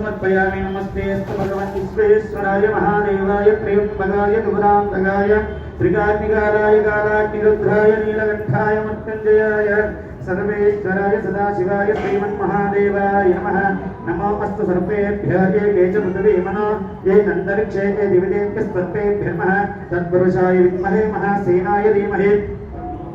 समर्पयामि नमस्ते अस्तु भगवन् विश्वेश्वराय महादेवाय त्र्यम्बकाय दुरान्तकाय त्रिकाग्निकाराय कालाग्निरुद्राय नीलकण्ठाय मृत्युञ्जयाय सर्वेश्वराय सदाशिवाय श्रीमन्महादेवाय नमः नमो अस्तु सर्पेभ्य ये के च पृथिवी मनो ये अन्तरिक्षे ये दिविदेभ्यः नमः तत्पुरुषाय विद्महे महासेनाय धीमहि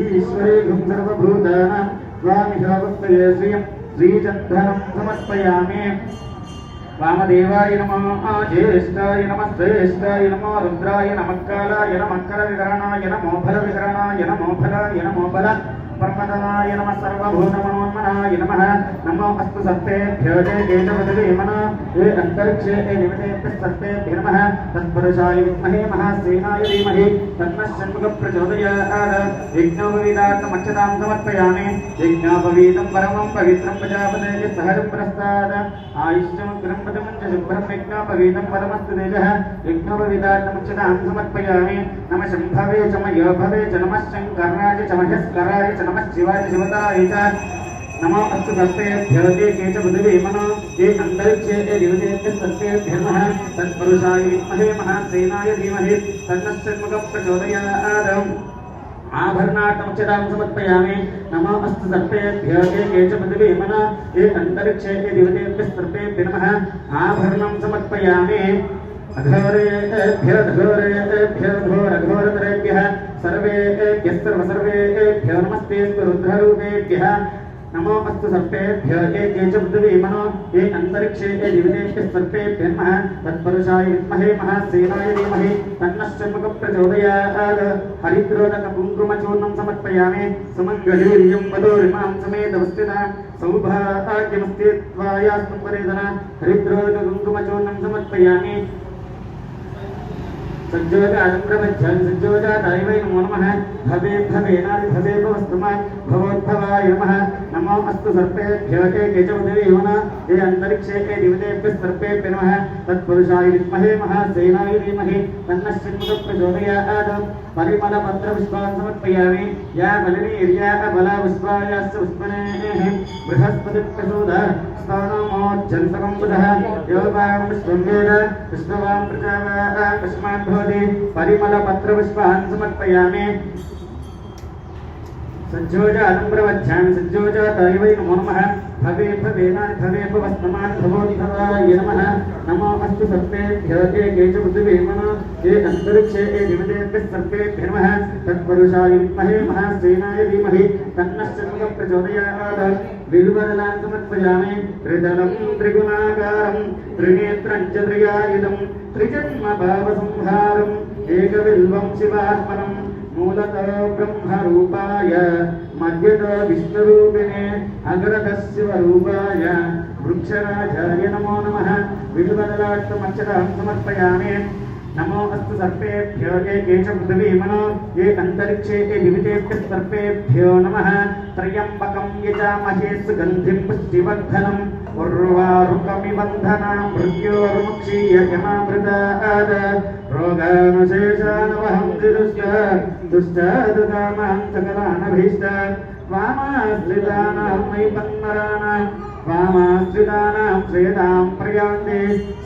ईश्वरे गुं सर्वभूतानां स्वामिशावक्तये श्रियं श्रीचन्दनं समर्पयामि वामदेवाय नमः ज्येष्ठाय नमः श्रेष्ठाय नमो रुद्राय नमः कालाय नमः करविकरणाय नमो फलविकरणाय नमो फलाय नमो फल పరమదనాయ నమ సర్వభూతమనోన్మనాయ నమ నమో. అస్తు సర్పేభ్యో జేతమన ఏ అంతరిక్షే ఏ నిమితేభ్య నమ. తత్పురుషాయ విద్మహే మహాసేనాయ ధీమహి. తన్నశ్శన్ముఖ ప్రచోదయాత్. యజ్ఞోపవీతార్థమచ్చతాం సమర్పయామి. యజ్ఞోపవీతం పరమం పవిత్రం ప్రజాపతే సహజ ప్రస్థాద ఆయుష్యమగ్రం పదమంచ శుభ్రం యజ్ఞోపవీతం పరమస్తు తేజ. యజ్ఞోపవీతార్థమచ్చతాం సమర్పయామి. నమ శంభవే చ భవే చ నమ శంకరాయ చ शङ्कराय च महेश्वराय च नमः शिवाय च शिवताय च नमो अस्तु सर्पेभ्यो ये के च बुधवे मनो ये अन्तरिक्षे ये दिवसेभ्यः सर्पेभ्यो नमः तत्पुरुषाय विद्महे महासेनाय धीमहि तन्नः षण्मुखः प्रचोदयात् आभरणार्थमक्षतां समर्पयामि नमो अस्तु सर्पेभ्यो ये के च पृथिवी मनो ये अन्तरिक्षे ये दिवसेभ्यः सर्पेभ्यो नमः आभरणं समर्पयामि अघोरेभ्यो घोरेभ्यो घोरघोरतरेभ्यः सर्वेभ्यः सर्वसर्वेभ्यो नमस्ते रुद्ररूपेभ्यः नमो अस्तु सर्पेभ्यो ये के च पृथिवी मनो ये अन्तरिक्षे ये दिविदेभ्यः सर्पेभ्यो नमः तत्पुरुषाय विद्महे महासेनाय धीमहि तन्नः षण्मुखः प्रचोदयात् हरिद्रोदककुङ्कुमचूर्णं समर्पयामि सुमङ्गलीर्यं वदोरिमां समेतवस्थितां सौभाग्यमस्ति त्वायास्तु परेदना हरिद्रोदककुङ्कुमचूर्णं समर्पयामि सज्जोजातं प्रपद्यामि सज्जोजाताय वै नमो नमः भवे भवेनादि भवे भवस्तुमान् भवोद्भवाय नमः नमो अस्तु सर्पेभ्यो के च उदवे योना ये अन्तरिक्षे ये दिवदेभ्यः सर्पेभ्यो नमः तत्पुरुषाय विद्महे महासेनाय धीमहि तन्नः षण्मुखः प्रचोदयात् परिमलपत्रपुष्पान् समर्पयामि या बलिनीर्या बला पुष्पायाश्च पुष्पनेः बृहस्पतिप्रसूद स्थानमोज्जन्सकम्बुधः योगां शृङ्गेन विष्णवां प्रजाः पुष्पान् भवति परिमलपत्रपुष्पान् समर्पयामि। सज्जोजानं प्रवच्यामि सज्जोजातैवै नमो नमः। भवे भवेनानि भवे भवस्तमान् भवोद्भवाय नमः नमो अस्तु सर्पेभ्यो ये के च पृथिवी मनो ये अन्तरिक्षे ये दिवदेभ्यः सर्पेभ्यो नमः तत्पुरुषाय विद्महे महासेनाय धीमहि तन्नः षण्मुखः प्रचोदयात् बिल्वदलान् समर्पयामि त्रिदलं त्रिगुणाकारं त्रिनेत्रं च त्रियायुधं त्रिजन्मभावसंहारम् एकबिल्वं शिवात्मनम् मूलतः ब्रह्मरूपाय మధ్యతో విష్ణురూపిణే అగ్రకస్యవ రూపాయ వృక్షరాజాయ నమో నమ విలువదలాక్షమక్షరం సమర్పయామి నమో అస్తు సర్పేభ్యో ఏ కేచ పృథివీమనో ఏ అంతరిక్షే ఏ సర్పేభ్యో నమ త్రయంబకం యజామహే సుగంధిం పుష్టివర్ధనం उर्वारुकमिबन्धनां मृत्योर्मुक्षीय यमामृताद रोगानुशेषानवहं दुष्ट दुष्टादुकामां सकलानभीष्ट वामाश्रितानां मयि पन्मराणां రామాశ్రితానాం శ్రేతాం ప్రయాంతి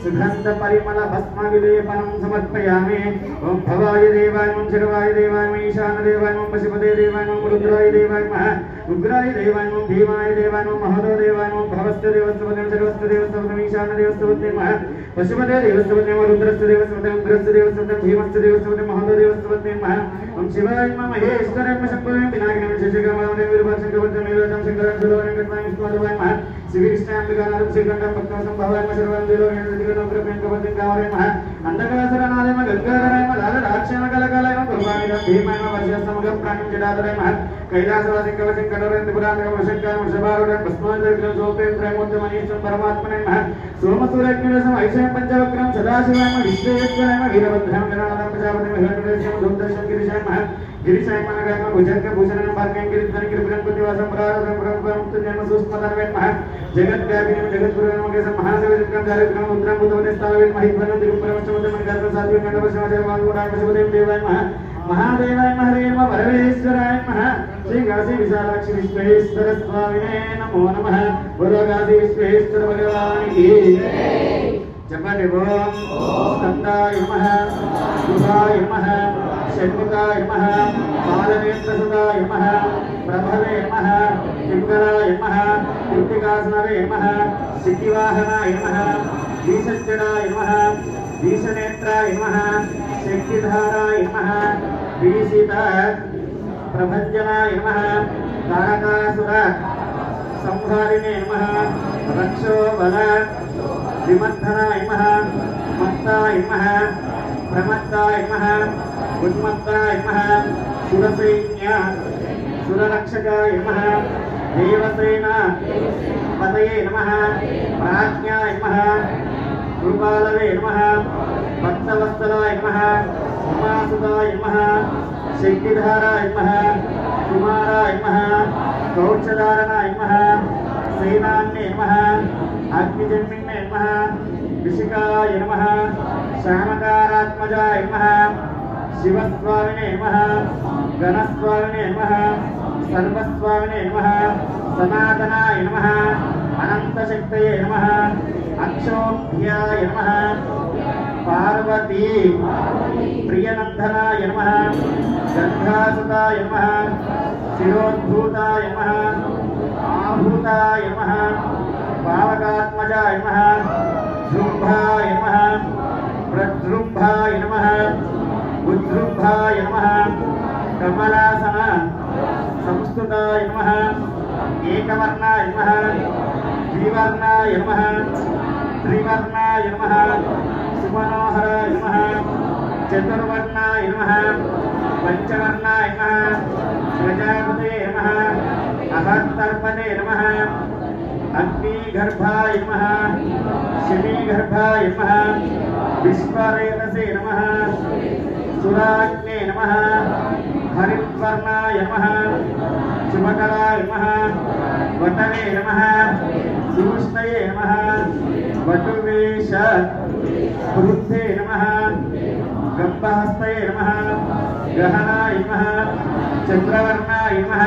సుగంధ పరిమళ భస్మ విలేపనం సమర్పయామి ఓం భవాయ దేవాయ ఓం శిరవాయ దేవాయ ఓం ఈశాన దేవాయ ఓం పశుపదే దేవాయ ఓం రుద్రాయ దేవాయ మహ రుద్రాయ దేవాయ ఓం భీమాయ దేవాయ ఓం మహోదో దేవాయ ఓం భవస్త దేవస్తవనం సర్వస్త దేవస్తవనం ఈశాన దేవస్తవనం మహ పశుపదే దేవస్తవనం రుద్రస్త దేవస్తవనం ఉగ్రస్త దేవస్తవనం భీమస్త దేవస్తవనం మహోదో దేవస్తవనం ఓం శివాయ మహేశ్వరం శంభువే వినాయకం శశికమానం విరుభాషం కవర్ధం శంకరం శిలోనం కట్వాయం స్వాదవాయ మహ అంధకాసరనాదేమ గంగాధరాయమ రాధరాక్షేమ కలకాలయమ భగవానిగా భీమైన వర్షస్తమగం ప్రాణించడాధరాయమ కైలాసవాసిం కవచం కడవరం త్రిపురాంగం వశంకారం వృషభారుడం భస్మాచరికలం సోపేం ప్రేమోత్తమ నీశం పరమాత్మనే మహ సోమసూరజ్ఞసం ఐశం పంచవక్రం సదాశివాయమ విశ్వేశ్వరాయమ వీరభద్రాం గణానాథం ప్రజాపతి మహిళ దూర్దర్శం గిరిశాయ మహ नमः सोमसूर्यज्ञरसम् ऐशं पञ्चवक्रं सदाशिवाय विश्वेश्वराय वीरभद्रं गणानां प्रजापतिं हिरण्यदेशं धूमदर्शं गिरिशाय नमः गिरिशाय मनगाम भुजंग भूषणं भाग्यं गिरिध्वनि गिरिबृहस्पतिवासं परारसं ब्रह्मं जन्म सूक्ष्मतर्वेन् मः जगद्व्यापिनं जगद्गुरुं महेशं महासेवचित्रं चारित्रं रुद्रं बुधवते स्थावेन् महिध्वनं तिरुपरमश्चमतं गात्रं सात्विकं गणपशमदेव वाङ्गुणाय पशुपतिं देवाय नमः महादेवाय महरे नमः परमेश्वराय షణ్ముఖాయ నమః బాలనేత్రసుదాయ నమః ప్రభవే నమః పింగళాయ నమః కృతికాసనవే నమః సిద్ధివాహనాయ నమః భీషజ్జడాయ నమః భీషణేత్రాయ నమః శక్తిధారాయ నమః భీషిత ప్రభజ్జనాయ నమః తారకాసుర సంహారిణే నమః రక్షోబల విమర్ధనాయ నమః మత్తాయ నమః ఉన్మత్తాయ నమః సురసైన్య సురరక్షకాయ నమ దేవసేన పదయే నమ ప్రాజ్ఞాయ నమ కృపాలవే నమ భక్తవత్సలాయ నమ ఉమాసుదాయ నమ శక్తిధారాయ నమ కుమారాయ నమ కౌచదారణాయ నమ సేనాన్యే నమ అగ్నిజన్మిన్నే నమ విశికాయ నమః శ్యామకారాత్మజాయ నమః శివస్వామినే నమ గణస్వామినే నమ సర్వస్వామినే నమ సనాతనాయ నమ అనంతశక్తయే నమ అక్షోభ్యాయ నమ పార్వతీ ప్రియనందనాయ నమ గంధాసుతాయ నమ శిరోద్భూతాయ నమ ఆభూతాయ నమ పావకాత్మజాయ నమ శృంభాయ నమ ప్రజృంభాయ నమ ఉద్రుంభాయ నమ. కమలాసన. సంస్కృతాయ నమ. ఏకవర్ణాయ నమ. ద్వివర్ణాయ నమ. త్రివర్ణాయ నమ. సుమనోహరాయ నమ. చతుర్వర్ణాయ నమ. పంచవర్ణాయ నమ. ప్రజాపతే నమ. అహంతర్పణే నమ. అగ్నిగర్భాయ నమ. శమీగర్భాయ నమ. విశ్వరేతసే నమ. సురాజ్ఞే నమః. హరివర్ణాయ నమః. శుభకరాయ నమః. వటవే నమః. సూష్ణయే నమః. వటువేష వృద్ధే నమః. గంభహస్తయే నమః. గహనాయ నమః. చంద్రవర్ణాయ నమః.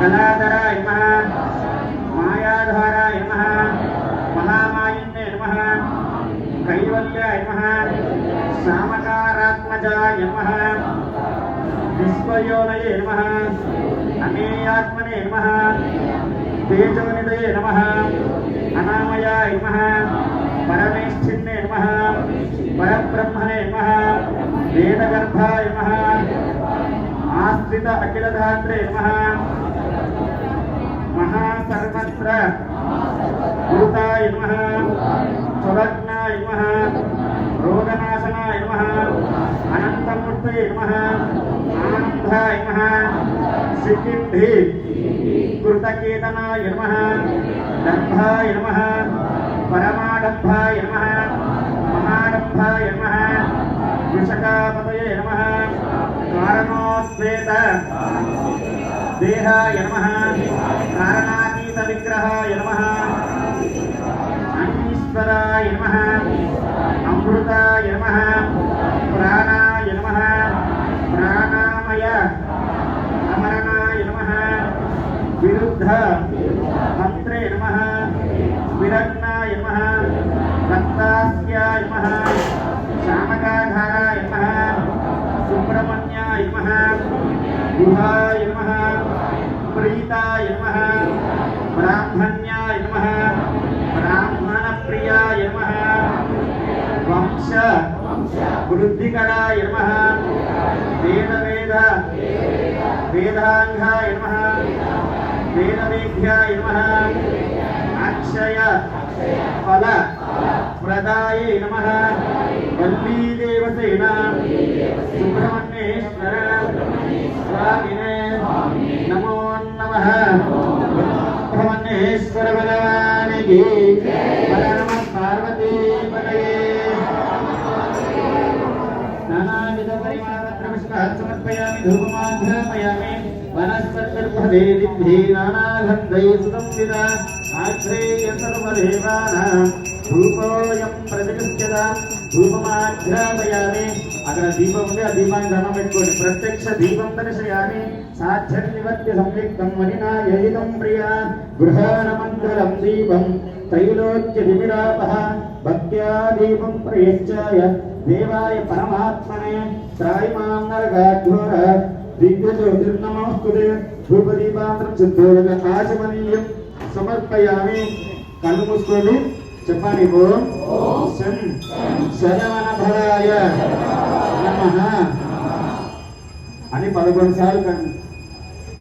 కళాధరాయ నమః. మాయాధారాయ నమః మహామాయిన్యే నమః కైవల్యాయ నమః సామకారాత్మజాయ నమ. విశ్వయోనయే నమ. అమేయాత్మనే నమ. తేజోనిదయే నమ. అనామయాయ నమ. పరమేష్ఠిన్నే నమ. పరబ్రహ్మణే నమ. వేదగర్భాయ నమ. ఆశ్రిత అఖిలధాత్రే నమ. మహాసర్వత్ర భూతాయ నమ. సులగ్నాయ నమః రోగనాశనాయ నమః అనంతమూర్తయే నమః ఆనందాయ నమః సిద్ధింధి కృతకేతనాయ నమః దంభాయ నమః పరమాడంభాయ నమః మహాడంభాయ నమః వృషకాపతయే నమః కారణోద్వేత దేహాయ నమ కారణాతీత విగ్రహాయ నమ అన్నీశ్వరాయ నమ అమృతాయ నమ ప్రాణ నమః ప్రాణామయ అమరణాయ నమః విరుద్ధ మంత్రే నమ విరగ్నాయ నమ రక్తాస్యాయ నమ శామకాధారాయ నమ సుబ్రహ్మణ్యాయ నమ గుహాయ నమ ప్రీతాయ నమ బ్రాహ్మణ్యాయ నమ బ్రాహ్మణ ప్రియాయ నమ వంశ వృద్ధికరాయ నమ వేద వేద వేదాంగాయ నమ వేదవేభ్యాయ నమ అక్షయ ఫల ప్రదాయ నమ వల్లీదేవసేన సుబ్రహ్మణ్యేశ్వర స్వామినే నమో నమ సుబ్రహ్మణ్యేశ్వర భగవానికి పరమ పార్వతీ పదయే వనస్పతిర్భవేదిభ్యే నానాగంధై సుగంధిత ఆగ్రేయ ధూపమాఘ్రాపయామి అక్కడ దీపం ఉంది ఆ దీపాన్ని ధనం పెట్టుకోండి. ప్రత్యక్ష దీపం దర్శయామి. సాధ్యం నివర్త్య సంయుక్తం మణినా యజితం ప్రియా. గృహాణమంగళం దీపం తైలోక్య దివిరాపః భక్త్యా దీపం ప్రయచ్చాయ దేవాయ పరమాత్మనే. త్రాయిమాం నరకాఘోర దివ్యజ్యోతిర్నమోస్తుతే ధూపదీపాంతరం సిద్ధోదక ఆచమనీయం సమర్పయామి. కళ్ళు మూసుకోండి. చెప్పండి ఓం. శం శరవణ భరాయ నమః. అని పదకొండు సార్లు కన్-